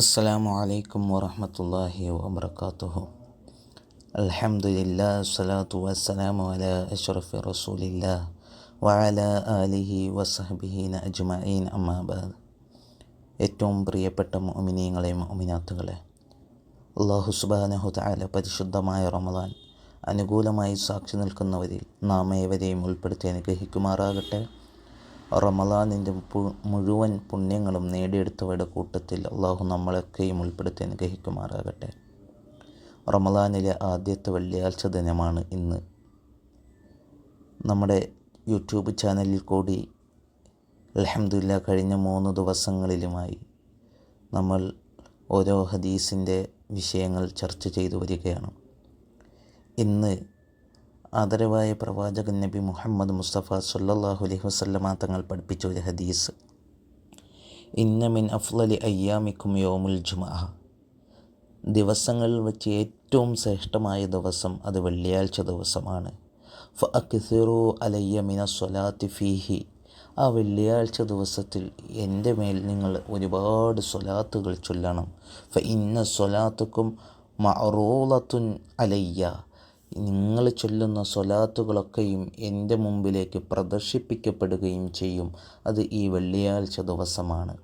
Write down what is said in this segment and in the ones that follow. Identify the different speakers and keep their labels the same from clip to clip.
Speaker 1: അസ്സലാമു അലൈക്കും വറഹമത്തല്ലാഹി വബർക്കാത്തുഹു അൽഹംദുലില്ലാ സ്വലാത്തു വസ്സലാമു അല അഷ്റഫി റസൂലില്ലാ വഅല ആലിഹി വസഹബിഹീന അജ്മഈൻ. അമ്മാബാദ് ഏറ്റവും പ്രിയപ്പെട്ട മോമിനീങ്ങളെ മോമിനാത്തുകളെ അള്ളാഹു സുബാനഹു താല പരിശുദ്ധമായ റമദാൻ അനുകൂലമായി സാക്ഷി നിൽക്കുന്നവരിൽ നാം ഏവരെയും ഉൾപ്പെടുത്തി അനുഗ്രഹിക്കുമാറാകട്ടെ. റമദാനിന്റെ മുഴുവൻ പുണ്യങ്ങളും നേടിയെടുത്തവരുടെ കൂട്ടത്തിൽ അള്ളാഹു നമ്മളൊക്കെയും ഉൾപ്പെടുത്തി അനുഗ്രഹിക്കുമാറാകട്ടെ. റമദാനിലെ ആദ്യത്തെ വെള്ളിയാഴ്ച ദിനമാണ് ഇന്ന്. നമ്മുടെ യൂട്യൂബ് ചാനലിൽ കൂടി അലഹമില്ല കഴിഞ്ഞ മൂന്ന് ദിവസങ്ങളിലുമായി നമ്മൾ ഓരോ ഹദീസിന്റെ വിഷയങ്ങൾ ചർച്ച ചെയ്തു വരികയാണ്. ഇന്ന് ആദരവായ പ്രവാചകൻ നബി മുഹമ്മദ് മുസ്തഫ സല്ലാഹു അലൈഹി വസ്ലമ തങ്ങൾ പഠിപ്പിച്ച ഒരു ഹദീസ്. ഇന്ന മിൻ അഫ്ലലി അയ്യാമിക്കും യോമുൽ ജുമാ. ദിവസങ്ങളിൽ വെച്ച് ഏറ്റവും ശ്രേഷ്ഠമായ ദിവസം അത് വെള്ളിയാഴ്ച ദിവസമാണ്. ഫ അലയ്യ മിന സ്വലാത്തി ഫീഹി. ആ വെള്ളിയാഴ്ച ദിവസത്തിൽ എന്റെ മേൽ നിങ്ങൾ ഒരുപാട് സ്വലാത്തുകൾ ചൊല്ലണം. ഫ ഇന്ന സ്വലാത്തുക്കും മറൂളത്തുൻ അലയ്യ. നിങ്ങൾ ചൊല്ലുന്ന സ്വലാത്തുകളൊക്കെയും എന്റെ മുമ്പിലേക്ക് പ്രദർശിപ്പിക്കപ്പെടുകയും ചെയ്യും. അത് ഈ വെള്ളിയാഴ്ച ദിവസമാണ്.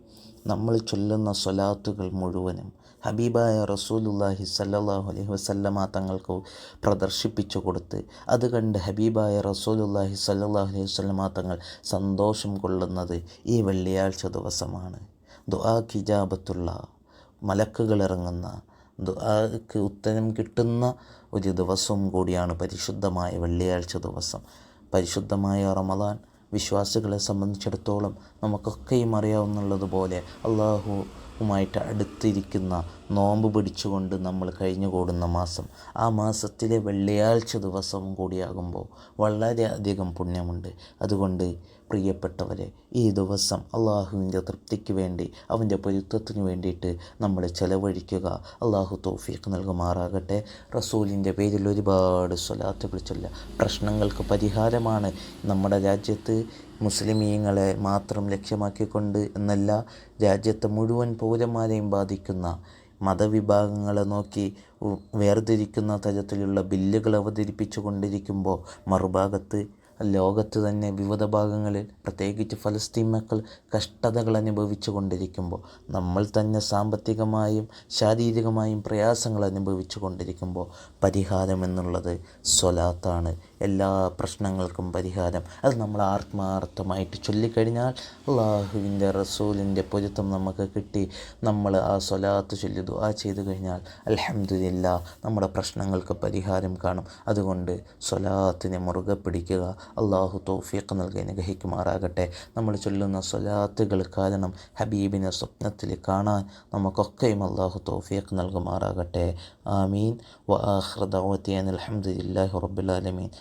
Speaker 1: നമ്മൾ ചൊല്ലുന്ന സ്വലാത്തുകൾ മുഴുവനും ഹബീബായ റസൂലുല്ലാഹി സല്ലാഹു അലൈഹി വസല്ലമ തങ്ങൾക്ക് പ്രദർശിപ്പിച്ചു കൊടുത്ത് അത് കണ്ട് ഹബീബായ റസൂലുല്ലാഹി സല്ലാഹു അലൈഹി വസല്ലമ തങ്ങൾ സന്തോഷം കൊള്ളുന്നത് ഈ വെള്ളിയാഴ്ച ദിവസമാണ്. ദുആ കിജാബത്തുള്ള മലക്കുകൾ ഇറങ്ങുന്ന ദുആക്ക് ഉത്തരം കിട്ടുന്ന ഒരു ദിവസവും കൂടിയാണ് പരിശുദ്ധമായ വെള്ളിയാഴ്ച ദിവസം. പരിശുദ്ധമായ റമദാൻ വിശ്വാസികളെ സംബന്ധിച്ചിടത്തോളം നമുക്കൊക്കെയും അറിയാവുന്നുള്ളതുപോലെ അള്ളാഹുവുമായിട്ട് അടുത്തിരിക്കുന്ന നോമ്പ് പിടിച്ചുകൊണ്ട് നമ്മൾ കഴിഞ്ഞുകൂടുന്ന മാസം. ആ മാസത്തിലെ വെള്ളിയാഴ്ച ദിവസവും കൂടിയാകുമ്പോൾ വളരെയധികം പുണ്യമുണ്ട്. അതുകൊണ്ട് പ്രിയപ്പെട്ടവരെ ഈ ദിവസം അള്ളാഹുവിന്റെ തൃപ്തിക്ക് വേണ്ടി അവന്റെ പൊരുത്തത്തിന് വേണ്ടിയിട്ട് നമ്മൾ ചെലവഴിക്കുക. അള്ളാഹു തോഫീക്ക് നൽകുമാറാകട്ടെ. റസൂലിന്റെ പേരിൽ ഒരുപാട് സ്വലാത്ത് ചൊല്ല. പ്രശ്നങ്ങൾക്ക് പരിഹാരമാണ് നമ്മുടെ രാജ്യത്ത് മുസ്ലിമീങ്ങളെ മാത്രം ലക്ഷ്യമാക്കിക്കൊണ്ട് എന്നല്ല രാജ്യത്തെ മുഴുവൻ പൗരന്മാരെയും ബാധിക്കുന്ന മതവിഭാഗങ്ങളെ നോക്കി വേർതിരിക്കുന്ന തരത്തിലുള്ള ബില്ലുകൾ അവതരിപ്പിച്ചു കൊണ്ടിരിക്കുമ്പോൾ മറുഭാഗത്ത് ലോകത്ത് തന്നെ വിവിധ ഭാഗങ്ങളിൽ പ്രത്യേകിച്ച് ഫലസ്തീൻ മക്കൾ കഷ്ടതകൾ അനുഭവിച്ചു കൊണ്ടിരിക്കുമ്പോൾ നമ്മൾ തന്നെ സാമ്പത്തികമായും ശാരീരികമായും പ്രയാസങ്ങൾ അനുഭവിച്ചു കൊണ്ടിരിക്കുമ്പോൾ പരിഹാരം എന്നുള്ളത് സ്വലാത്താണ്. എല്ലാ പ്രശ്നങ്ങൾക്കും പരിഹാരം. അത് നമ്മൾ ആത്മാർത്ഥമായിട്ട് ചൊല്ലിക്കഴിഞ്ഞാൽ അള്ളാഹുവിന്റെ റസൂലിന്റെ പൊരുത്തം നമുക്ക് കിട്ടി. നമ്മൾ ആ സ്വലാത്ത് ചൊല്ലി ദുആ ചെയ്തു കഴിഞ്ഞാൽ അലഹമില്ല നമ്മുടെ പ്രശ്നങ്ങൾക്ക് പരിഹാരം കാണും. അതുകൊണ്ട് സ്വലാത്തിനെ മുറുകെ പിടിക്കുക അള്ളാഹു തൗഫീഖ് നൽകി അനുഗ്രഹിക്കുമാറാകട്ടെ. നമ്മൾ ചൊല്ലുന്ന സ്വലാത്തുകൾ കാരണം ഹബീബിനെ സ്വപ്നത്തിൽ കാണാൻ നമുക്കൊക്കെയും അള്ളാഹു തൗഫീഖ് നൽകുമാറാകട്ടെ. ആമീൻ. വ ദഅവതി അനിൽ